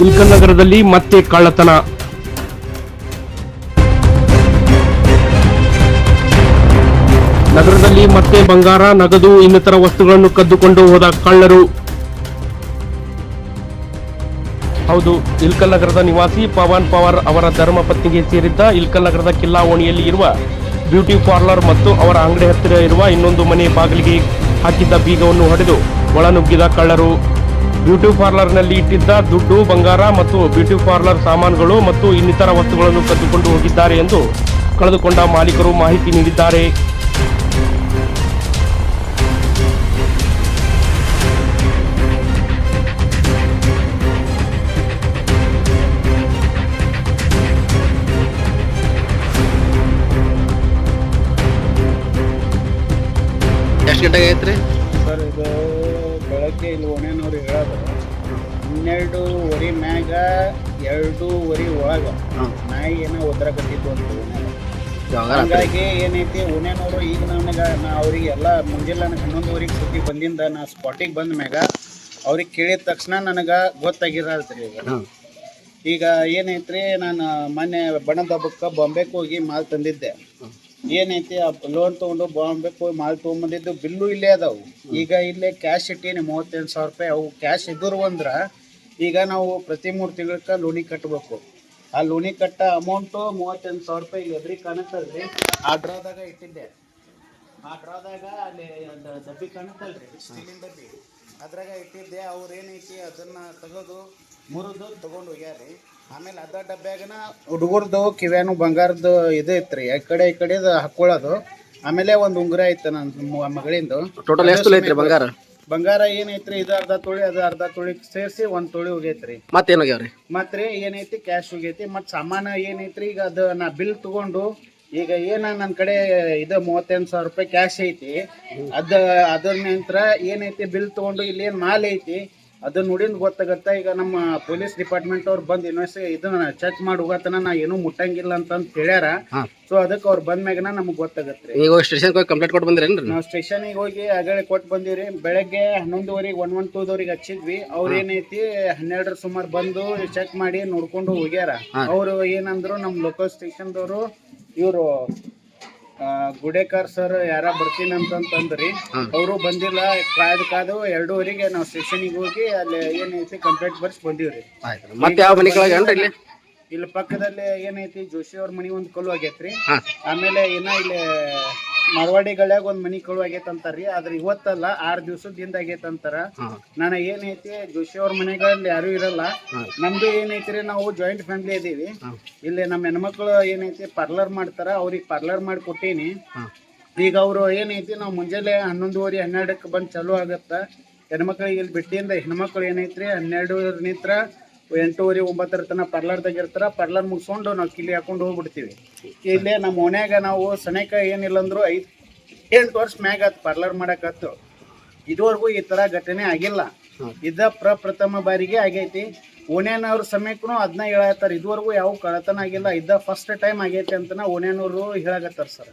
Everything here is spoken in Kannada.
ಇಲ್ಕಲ್ ನಗರದಲ್ಲಿ ಮತ್ತೆ ಕಳ್ಳತನ. ನಗರದಲ್ಲಿ ಮತ್ತೆ ಬಂಗಾರ, ನಗದು, ಇನ್ನಿತರ ವಸ್ತುಗಳನ್ನು ಕದ್ದುಕೊಂಡು ಹೋದ ಕಳ್ಳರು. ಹೌದು ಇಲ್ಕಲ್ ನಗರದ ನಿವಾಸಿ ಪವನ್ ಪವಾರ್ ಅವರ ಧರ್ಮಪತ್ನಿಗೆ ಸೇರಿದ್ದ ಇಲ್ಕಲ್ ನಗರದ ಕಿಲ್ಲಾ ಓಣಿಯಲ್ಲಿ ಇರುವ ಬ್ಯೂಟಿ ಪಾರ್ಲರ್ ಮತ್ತು ಅವರ ಅಂಗಡಿ ಹತ್ತಿರ ಇರುವ ಇನ್ನೊಂದು ಮನೆ ಬಾಗಿಲಿಗೆ ಹಾಕಿದ್ದ ಬೀಗವನ್ನು ಹೊಡೆದು ಒಳನುಗ್ಗಿದ ಕಳ್ಳರು. ಬ್ಯೂಟಿ ಪಾರ್ಲರ್ನಲ್ಲಿ ಇಟ್ಟಿದ್ದ ದುಡ್ಡು, ಬಂಗಾರ ಮತ್ತು ಬ್ಯೂಟಿ ಪಾರ್ಲರ್ ಸಾಮಾನುಗಳು ಮತ್ತು ಇನ್ನಿತರ ವಸ್ತುಗಳನ್ನು ಕದ್ದುಕೊಂಡು ಹೋಗಿದ್ದಾರೆ ಎಂದು ಕಳೆದುಕೊಂಡ ಮಾಲೀಕರು ಮಾಹಿತಿ ನೀಡಿದ್ದಾರೆ. ಎಷ್ಟು ಗಂಟೆಗೆ ಐತ್ರಿ ಬೆಳಗ್ಗೆ ಇಲ್ಲಿ ಓಣ್ಯಾನವ್ರು ಹೇಳೋದು ಹನ್ನೆರಡೂವರೆ ಮ್ಯಾಗ ಎರಡೂವರೆ ಒಳಗ ನಾಯಿ ಏನೋ ಒದ್ರಾಕತ್ತಿದ್ದು ಅಂತ. ಓಣ್ಯಾಗ ಹಂಗಾಗಿ ಏನೈತಿ ಓಣ್ಯಾನವರು ಈಗ ನನಗೆ ನಾ ಅವ್ರಿಗೆ ಎಲ್ಲ ಮುಂಜಾನೆ ನನಗೆ ಹನ್ನೊಂದುವರೆಗೆ ಸುದ್ದಿ ಬಂದಿಂದ ನಾ ಸ್ಪಾಟಿಗೆ ಬಂದ ಮ್ಯಾಗ ಅವ್ರಿಗೆ ಕೇಳಿದ ತಕ್ಷಣ ನನಗೆ ಗೊತ್ತಾಗಿರಲ್ರಿ ಈಗ. ಈಗ ಏನೈತ್ರಿ ನಾನು ಮೊನ್ನೆ ಬಣ್ಣದ ಹಬ್ಬಕ್ಕೆ ಬಾಂಬೆಗೆ ಹೋಗಿ ಮಾಲ್ ತಂದಿದ್ದೆ. ಏನೈತಿ ಲೋನ್ ತೊಗೊಂಡು ಬಾಂಬೆಗೆ ಹೋಗಿ ಮಾಲ್ ತೊಗೊಂಬಂದಿದ್ದು ಬಿಲ್ಲು ಇಲ್ಲೇ ಅದಾವು. ಈಗ ಇಲ್ಲೇ ಕ್ಯಾಶ್ ಇಟ್ಟೀನಿ ಮೂವತ್ತೆಂಟು ಸಾವಿರ ರೂಪಾಯಿ. ಅವು ಕ್ಯಾಶ್ ಇದ್ರು ಅಂದ್ರೆ ಈಗ ನಾವು ಪ್ರತಿ ಮೂರು ತಿಂಗಳಕ್ಕೆ ಲೋನಿ ಕಟ್ಟಬೇಕು ಆ ಲೋನಿ ಕಟ್ಟ ಅಮೌಂಟು ಮೂವತ್ತೆಂಟು ಸಾವಿರ ರೂಪಾಯಿ ಇಲ್ಲಿ ಎದ್ರಿಗೆ ಕಾಣುತ್ತಲ್ರಿ? ಆ ಡ್ರಾದಾಗ ಇಟ್ಟಿದ್ದೆ. ಆ ಡ್ರಾದಾಗ ಅಲ್ಲಿ ಡಬ್ಬಿ ಕಾಣುತ್ತಲ್ರಿ? ಸ್ಟೀಲಿನ ಡಬ್ಬಿ ಅದ್ರಾಗ ಇಟ್ಟಿದ್ದೆ ಅವ್ರು ಏನೈತಿ ಅದನ್ನ ತೆಗೆದು ಮುರಿದು ತಗೊಂಡು ಹೋಗ್ಯಾರಿ. ಆಮೇಲೆ ಅದ ಡಬ್ಬ್ಯಾಗನ ಹುಡುಗರ್ದು ಕಿವ್ಯಾನು ಬಂಗಾರದ ಇದು ಐತ್ರಿ ಈ ಕಡೆ ಈ ಕಡೆ ಹಾಕೊಳ್ಳೋದು. ಆಮೇಲೆ ಒಂದು ಉಂಗುರ ಐತ ನನ್ನ ಮಗಳಿಂದು. ಟೋಟಲ್ ಎಷ್ಟು ಐತ್ರಿ ಬಂಗಾರ? ಬಂಗಾರ ಏನೈತ್ರಿ ಇದು ಅರ್ಧ ತೊಳಿ ಅದು ಅರ್ಧ ತೊಳಿ ಸೇರಿಸಿ ಒಂದು ತೊಳಿ ಹೋಗೈತ್ರಿ. ಮತ್ತೇನಾಗ್ಯಾವ್ರಿ ಮತ್ತೆ ಏನೈತಿ ಕ್ಯಾಶ್ ಹೋಗೈತಿ ಮತ್ ಸಾಮಾನ ಏನೈತ್ರಿ ಈಗ ಅದು ನಾ ಬಿಲ್ ತಗೊಂಡು ಈಗ ಏನ ನನ್ನ ಕಡೆ ಇದು ಮೂವತ್ತೆಂಟು ಸಾವಿರ ರೂಪಾಯಿ ಕ್ಯಾಶ್ ಐತಿ. ಅದ ಅದ್ರ ನಂತರ ಏನೈತಿ ಬಿಲ್ ತಗೊಂಡು ಇಲ್ಲಿ ಏನು ಮಾಲ್ ಐತಿ ಅದನ್ನ ನೋಡಿದ್ ಗೊತ್ತಾಗತ್ತ. ಈಗ ನಮ್ಮ ಪೊಲೀಸ್ ಡಿಪಾರ್ಟ್ಮೆಂಟ್ ಅವ್ರು ಬಂದು ಇನ್ವೆಸ್ಟ್ ಇದನ್ನ ಚೆಕ್ ಮಾಡಿ ಹೋಗತನ ನಾ ಏನೂ ಮುಟ್ಟಂಗಿಲ್ಲ ಅಂತ ಹೇಳ್ಯಾರ. ಸೊ ಅದಕ್ಕೆ ಅವ್ರು ಬಂದ ಮ್ಯಾಗನ ನಮ್ಗೆ ಗೊತ್ತಾಗತ್ತೆ ಈಗ ಸ್ಟೇಷನ್ ಹೋಗಿ ಕಂಪ್ಲೇಂಟ್ ಕೊಟ್ಟು ಬಂದಿರೇನ್ರಿ? ನಾವು ಸ್ಟೇಷನಿಗೆ ಹೋಗಿ ಅಗಳಿ ಕೊಟ್ಟು ಬಂದಿವ್ರಿ. ಬೆಳಗ್ಗೆ ಹನ್ನೊಂದುವರೆಗೆ ಒನ್ ಒನ್ ಟೂದವ್ರಿಗೆ ಹಚ್ಚಿದ್ವಿ. ಅವ್ರು ಏನೈತಿ ಹನ್ನೆರಡರ ಸುಮಾರು ಬಂದು ಚೆಕ್ ಮಾಡಿ ನೋಡ್ಕೊಂಡು ಹೋಗ್ಯಾರ. ಅವರು ಏನಂದ್ರು ನಮ್ಮ ಲೋಕಲ್ ಸ್ಟೇಷನ್ದವರು ಇವರು ಗುಡೇಕರ್ ಸರ್ ಯಾರ ಬರ್ತೀನಿ ಅಂತಂತಂದ್ರಿ ಅವರು ಬಂದಿಲ್ಲ ಕಾಯ್ದು ಕಾದು ಎರಡೂವರೆಗೆ ನಾವು ಸ್ಟೇಷನಿಗೆ ಹೋಗಿ ಅಲ್ಲಿ ಏನೈತಿ ಕಂಪ್ಲೇಂಟ್ ಬರ್ಸಿ ಬಂದಿವ್ರಿ. ಮತ್ತೆ ಯಾವ ಮನೆ ಇಲ್ಲಿ? ಇಲ್ಲಿ ಪಕ್ಕದಲ್ಲಿ ಏನೈತಿ ಜೋಶಿ ಅವ್ರ ಮನಿ ಒಂದು ಕಲ್ಲು ಆಗೈತ್ರಿ. ಆಮೇಲೆ ಇನ್ನ ಇಲ್ಲಿ ಮಾರ್ವಾಡಿಗಳ್ಯಾಗ ಒಂದ್ ಮನಿ ಕಳು ಆಗೈತೆ ಅಂತಾರ್ರಿ ಆದ್ರೆ ಇವತ್ತಲ್ಲ ಆರ್ ದಿವಸದಿಂದ ಆಗೈತೆ ಅಂತಾರ ಹಾಂ. ನಾನು ಏನೈತಿ ಜೋಶಿ ಅವ್ರ ಮನೆಗಳಲ್ಲಿ ಯಾರು ಇರಲ್ಲ. ನಮ್ದು ಏನೈತ್ರಿ ನಾವು ಜಾಯಿಂಟ್ ಫ್ಯಾಮಿಲಿ ಇದೀವಿ ಇಲ್ಲಿ ನಮ್ಮ ಹೆಣ್ಮಕ್ಳು ಏನೈತಿ ಪಾರ್ಲರ್ ಮಾಡ್ತಾರ ಅವ್ರಿಗೆ ಪಾರ್ಲರ್ ಮಾಡಿ ಕೊಟ್ಟೀನಿ. ಈಗ ಅವರು ಏನೈತಿ ನಾವು ಮುಂಜಾನೆ ಹನ್ನೊಂದುವರೆ ಹನ್ನೆರಡಕ್ಕೆ ಬಂದು ಚಾಲೂ ಆಗತ್ತ. ಹೆಣ್ಮಕ್ಳಿಗೆ ಇಲ್ಲಿ ಬಿಟ್ಟಿಂದ ಹೆಣ್ಮಕ್ಳು ಏನೈತ್ರಿ ಹನ್ನೆರಡು ನಿಂತ್ರ ಎಂಟೂವರೆ ಒಂಬತ್ತರ ತನಕ ಪಾರ್ಲರ್ದಾಗ ಇರ್ತಾರೆ. ಪಾರ್ಲರ್ ಮುಗಿಸ್ಕೊಂಡು ನಾವು ಕಿಲಿ ಹಾಕೊಂಡು ಹೋಗ್ಬಿಡ್ತೀವಿ. ಇಲ್ಲೇ ನಮ್ಮ ಓಣ್ಯಾಗ ನಾವು ಸನೇಕ ಏನಿಲ್ಲ ಅಂದರೂ ಐದು ಎಂಟು ವರ್ಷ ಮ್ಯಾಗ ಆತು ಪಾರ್ಲರ್ ಮಾಡಕತ್ತು ಇದುವರೆಗೂ ಈ ಥರ ಘಟನೆ ಆಗಿಲ್ಲ. ಇದ ಪ್ರಪ್ರಥಮ ಬಾರಿಗೆ ಆಗೈತಿ. ಓಣ್ಯಾನವ್ರ ಸಮಯಕ್ಕೂ ಅದನ್ನ ಹೇಳತ್ತಾರ. ಇದುವರೆಗೂ ಯಾವ ಕಳತನ ಆಗಿಲ್ಲ. ಇದ್ದ ಫಸ್ಟ್ ಟೈಮ್ ಆಗೈತಿ ಅಂತ ಓನೇನವರು ಹೇಳಾಕತ್ತಾರ ಸರಿ.